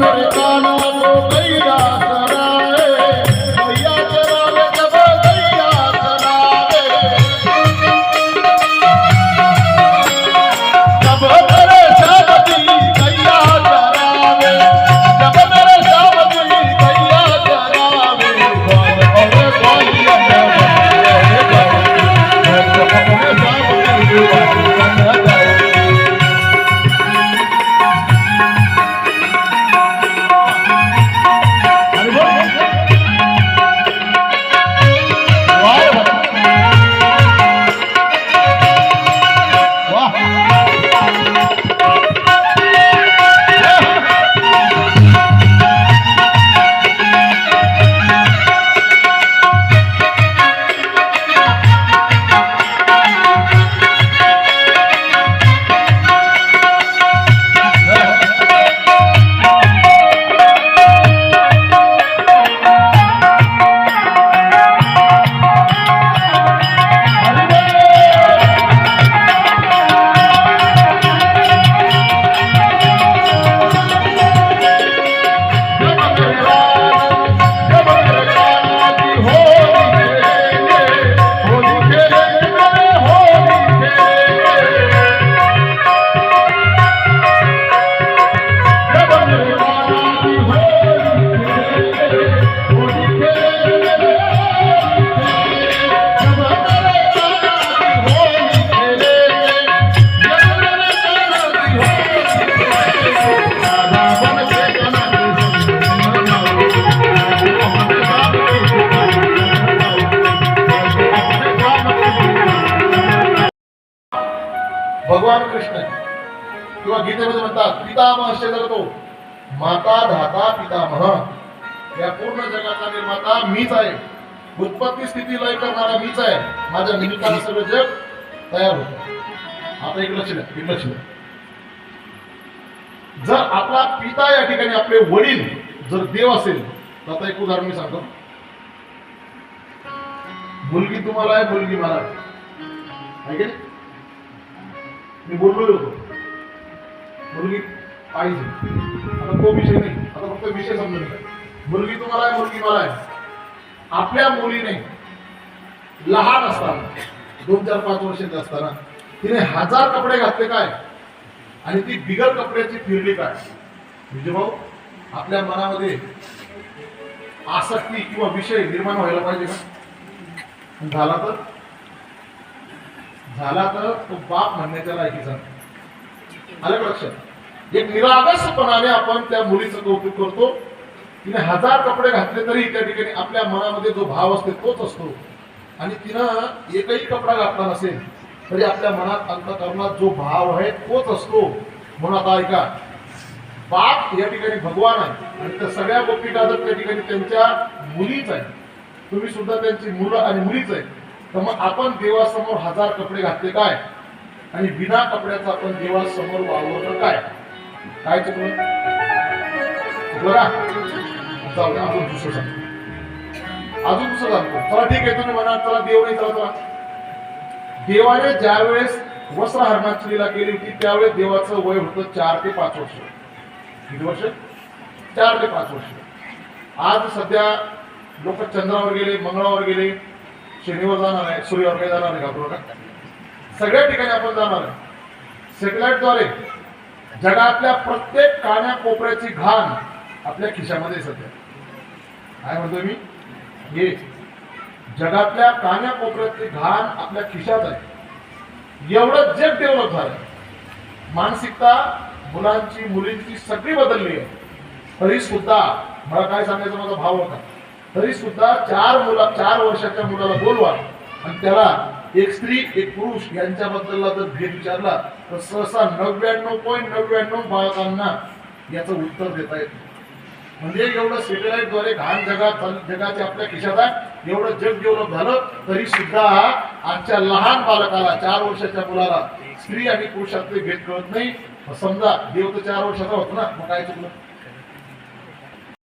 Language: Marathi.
মেরে किंवा गीतेमध्ये म्हणतात पितामह जगतो माता धाता पितामह. या पूर्ण जगाचा निर्माता मीच आहे. उत्पत्ती स्थिती लय करणारा मीच आहे. माझ्या निमित्तानं सगळं जग तयार होत. आता एक लक्ष द्या एक लक्ष द्या जर आपला पिता या ठिकाणी आपले वडील जर देव असेल तर आता एक उदाहरण मी सांगतो. मुलगी तुम्हाला आहे मुलगी मला आहे मी बोललो होतो मुलगी पाहिजे. आता तो विषय नाही. आता फक्त विषय समजून घ्या. मुलगी तुम्हाला आहे मुलगी मला आहे आपल्या मुलीने लहान असताना दोन चार पाच वर्षाची असताना तिने हजार कपडे घातले काय? आणि ती बिगर कपड्याची फिरली काय? म्हणजे भाऊ आपल्या मनामध्ये आसक्ती किंवा विषय निर्माण व्हायला पाहिजे का? झाला तर? झाला तर तो बाप म्हणण्याच्या लायकीचा. आलं लक्षात? एक निरादर्शपणाने आपण त्या मुलीचं कौतुक करतो. तिने हजार कपडे घातले तरी त्या ठिकाणी आपल्या मनामध्ये जो भाव असतो तोच असतो. आणि तिनं एकही कपडा घातला नसेल तरी आपल्या मनात अंतकरणात जो भाव आहे तोच असतो. म्हणून आता ऐका बाप या ठिकाणी भगवान आहे आणि त्या सगळ्या गोपिका जर त्या ठिकाणी त्यांच्या मुलीच आहे तुम्ही सुद्धा त्यांची मुलं आणि मुलीच आहे तर मग आपण देवासमोर हजार कपडे घातले काय? आणि बिना कपड्याचं आपण देवासमोर वावरलं काय? काय चुकलं बघा चालतं अजून दुसरं सांगतो अजून दुसरं सांगतो चला ठीक आहे तुम्ही म्हणा चला देव नाही चला चला. देवाने ज्या वेळेस वस्त्रहरणाची लीला केली होती त्यावेळेस देवाचं वय होतं चार ते पाच वर्ष. किती वर्ष? चार ते पाच वर्ष. आज सध्या लोक चंद्रावर गेले मंगळावर गेले शनिवार जाणार आहे सूर्यावर काही जाणार आहे घाबरू नका सगळ्या ठिकाणी आपण जाणार आहे. सॅटेलाइटद्वारे जगातल्या प्रत्येक कान्या कोपऱ्याची घाण आपल्या खिशामध्ये सध्या काय म्हणतोय मी? हे जगातल्या कान्या कोपऱ्यातली घाण आपल्या खिशात आहे. एवढं जग डेव्हलप झालं मानसिकता मुलांची मुलींची सगळी बदलली आहे. तरी सुद्धा मला काय सांगायचं माझा भाव होता? तरी सुद्धा चार मुला चार वर्षाच्या मुलाला बोलवा आणि त्याला एक स्त्री एक पुरुष यांच्याबद्दलला जर भेट विचारला तर सहसा नव्याण्णव पॉईंट नव्याण्णव बालकांना याचं उत्तर देता येत म्हणजे एवढं satellite द्वारे घाण जगात जगाच्या जगाचे आपल्या खिशात आहे एवढं जग डेव्हलप झालं तरी सुद्धा आजच्या लहान बालकाला चार वर्षाच्या मुलाला स्त्री आणि पुरुषातले भेद कळत नाही. समजा देव तर चार वर्षाचा होतो ना मग काय चुकलं?